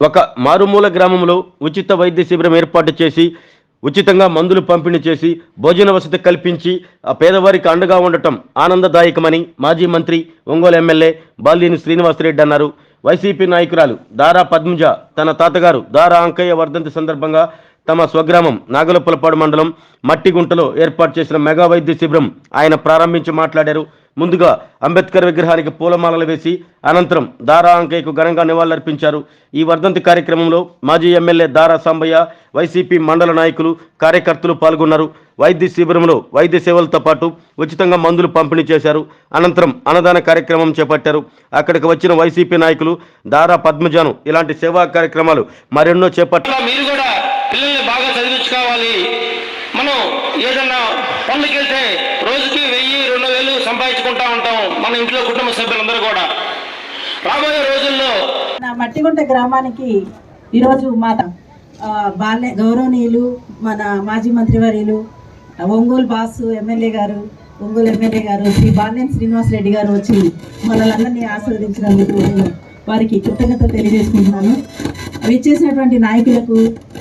ఒక మారుమూల గ్రామంలో ఉచిత వైద్య శిబిరం ఏర్పాటు చేసి ఉచితంగా మందులు పంపిణీ చేసి భోజన వసతి కల్పించి ఆ పేదవారికి అండగా ఉండటం ఆనందదాయకమని మాజీ మంత్రి ఒంగోలు ఎమ్మెల్యే బాలినేని శ్రీనివాసరెడ్డి అన్నారు. వైసీపీ నాయకురాలు దారా పద్మజ తన తాతగారు దారా అంకయ్య వర్ధంతి సందర్భంగా తమ స్వగ్రామం నాగలపులపాడు మండలం మట్టిగుంటలో ఏర్పాటు చేసిన మెగా వైద్య శిబిరం ఆయన ప్రారంభించి మాట్లాడారు. ముందుగా అంబేద్కర్ విగ్రహానికి పూలమాలలు వేసి అనంతరం దారా అంకయ్యకు ఘనంగా నివాళులర్పించారు. ఈ వర్ధంతి కార్యక్రమంలో మాజీ ఎమ్మెల్యే దారా సాంబయ్య వైసీపీ మండల నాయకులు కార్యకర్తలు పాల్గొన్నారు. వైద్య శిబిరంలో వైద్య సేవలతో పాటు ఉచితంగా మందులు పంపిణీ చేశారు. అనంతరం అన్నదాన కార్యక్రమం చేపట్టారు. అక్కడికి వచ్చిన వైసీపీ నాయకులు దారా పద్మజాను ఇలాంటి సేవా కార్యక్రమాలు మరెన్నో చేపట్టారు మీరు కూడా పిల్లల్ని బాగా చదివించుకోవాలి. మనం ఏదన్నా పనులకి వెళ్తే రోజుకి వెయ్యి రెండు వేలు సంపాదించుకుంటా ఉంటాం మన ఇంట్లో కుటుంబ సభ్యులందరూ కూడా. రాబోయే రోజుల్లో నా మట్టిగుంట గ్రామానికి ఈరోజు మా బాల్య గౌరవనీయులు మన మాజీ మంత్రివర్యులు ఆ, ఒంగోలు బాసు ఎమ్మెల్యే గారు ఒంగోలు ఎమ్మెల్యే గారు శ్రీ బాల్యం శ్రీనివాస్ రెడ్డి గారు వచ్చి మనల్ని అందరినీ ఆశీర్వదించినందుకు నేను వారికి కృతజ్ఞత తెలియజేసుకుంటున్నాను. విచ్చేసినటువంటి నాయకులకు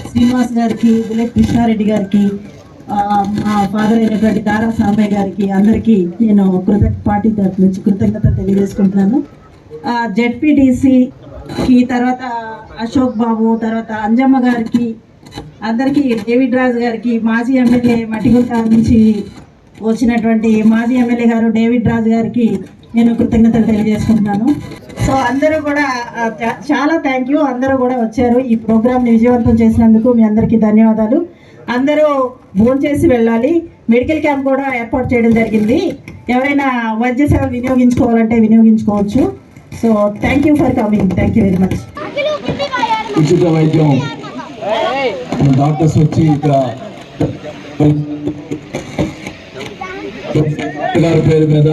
శ్రీనివాస్ గారికి బుల్లెట్ కృష్ణారెడ్డి గారికి మా ఫాదర్ అయినటువంటి దారా సాంబయ్య గారికి అందరికీ నేను కృతజ్ఞ పార్టీ తరఫు నుంచి కృతజ్ఞత తెలియజేసుకుంటున్నాను. జెడ్పీటీసీకి తర్వాత అశోక్ బాబు తర్వాత అంజమ్మ గారికి అందరికీ డేవిడ్ రాజు గారికి మాజీ ఎమ్మెల్యే మటిగుంట నుంచి వచ్చినటువంటి మాజీ ఎమ్మెల్యే గారు డేవిడ్ రాజు గారికి నేను కృతజ్ఞతలు తెలియజేసుకుంటున్నాను. సో అందరూ కూడా చాలా థ్యాంక్ యూ అందరూ కూడా వచ్చారు ఈ ప్రోగ్రామ్ని విజయవంతం చేసినందుకు మీ అందరికీ ధన్యవాదాలు. అందరూ భోంచేసి వెళ్ళాలి. మెడికల్ క్యాంప్ కూడా ఏర్పాటు చేయడం జరిగింది. ఎవరైనా వైద్య సేవలు వినియోగించుకోవాలంటే వినియోగించుకోవచ్చు. So thank you for coming thank you very much ఉచిత వైద్యం. డాక్టర్స్ వచ్చి ఇక్కడ గారి పేరు మీద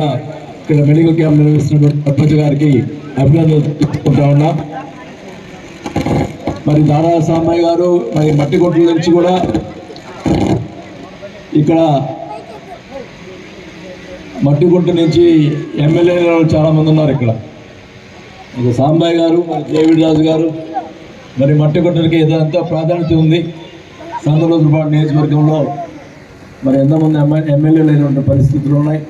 ఇక్కడ మెడికల్ క్యాంప్ నిర్వహిస్తున్నటువంటి పద్మజ గారికి అభినందనలు ఉన్నా. మరి దారా సామయ్య గారు మరి మట్టి కొట్ల నుంచి కూడా ఇక్కడ మట్టిగుంట నుంచి ఎమ్మెల్యేలు చాలామంది ఉన్నారు ఇక్కడ. ఇక సాంబయ్య గారు మరి డేవిడ్ రాజు గారు మరి మట్టికొట్టలకి ఏదంతా ప్రాధాన్యత ఉంది. సందలోజుపాడు నియోజకవర్గంలో మరి ఎంతమంది ఎమ్మె- ఎమ్మెల్యేలు అయినటువంటి పరిస్థితులు ఉన్నాయి.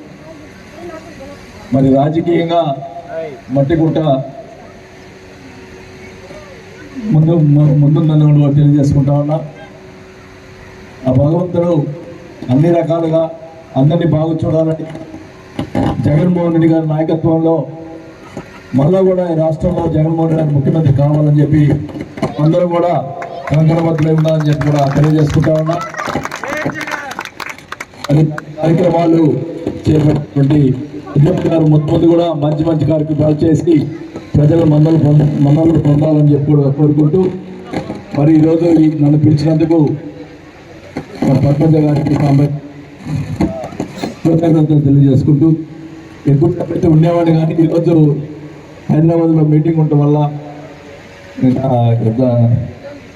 మరి రాజకీయంగా మట్టిగుంట ముందు ము- ముందుందని తెలియజేసుకుంటా ఉన్నా. ఆ భగవంతుడు అన్ని రకాలుగా అందరినీ బాగు చూడాలని జగన్మోహన్ రెడ్డి గారి నాయకత్వంలో మళ్ళా కూడా ఈ రాష్ట్రంలో జగన్మోహన్ రెడ్డి గారు ముఖ్యమంత్రి కావాలని చెప్పి అందరూ కూడా కంకణబద్దులై ఉండాలని చెప్పి కూడా తెలియజేసుకుంటా ఉన్నా. అది కార్యక్రమాలు చేసినటువంటి విజ్ఞప్తి గారు మొత్తం కూడా మంచి మంచి కార్యక్రమాలు చేసి ప్రజలు మందలు పొంద మందలు పొందాలని చెప్పి కూడా కోరుకుంటూ మరి ఈరోజు ఈ నన్ను పిలిచినందుకు మా పద్మజ గారికి కృతజ్ఞతలు తెలియజేసుకుంటూ ఎక్కువ అయితే ఉండేవాడిని కానీ ఈరోజు హైదరాబాద్లో మీటింగ్ ఉండటం వల్ల ఇంకా ఇంకా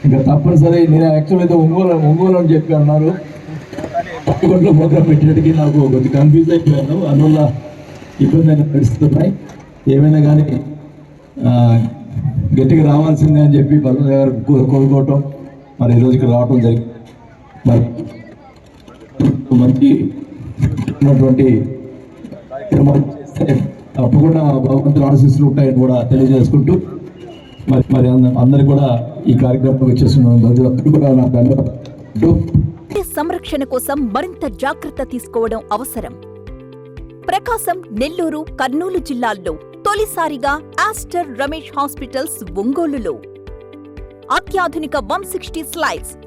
ఇంకా తప్పనిసరి నేను యాక్చువల్ అయితే ఒంగోలు ఒంగోలు అని చెప్పి అన్నారు. పట్టుకొండలో ప్రోగ్రామ్ పెట్టేటికి నాకు కొద్దిగా కన్ఫ్యూజ్ అయిపోయాను. అందువల్ల ఇబ్బంది అయిన పరిస్థితులు ఉన్నాయి. ఏమైనా కానీ గట్టిగా రావాల్సిందే అని చెప్పి బలరాజు గారు కోరుకోవటం మరి ఈరోజు ఇక్కడ రావటం జరిగింది. మంచి ఉన్నటువంటి తప్పకుండా భగవంతుడు ఆశీస్సులు ఉంటాయని కూడా తెలియజేసుకుంటూ మరి మరి అందరు కూడా ఈ కార్యక్రమం వచ్చేసిన కూడా నా ధన్యవాదాలు. సంరక్షణ కోసం మరింత జాగ్రత్త తీసుకోవడం అవసరం. ప్రకాశం నెల్లూరు కర్నూలు జిల్లాల్లో తొలిసారిగా ఆస్టర్ రమేష్ హాస్పిటల్స్ ఒంగోలులో. అత్యాధునిక one sixty slides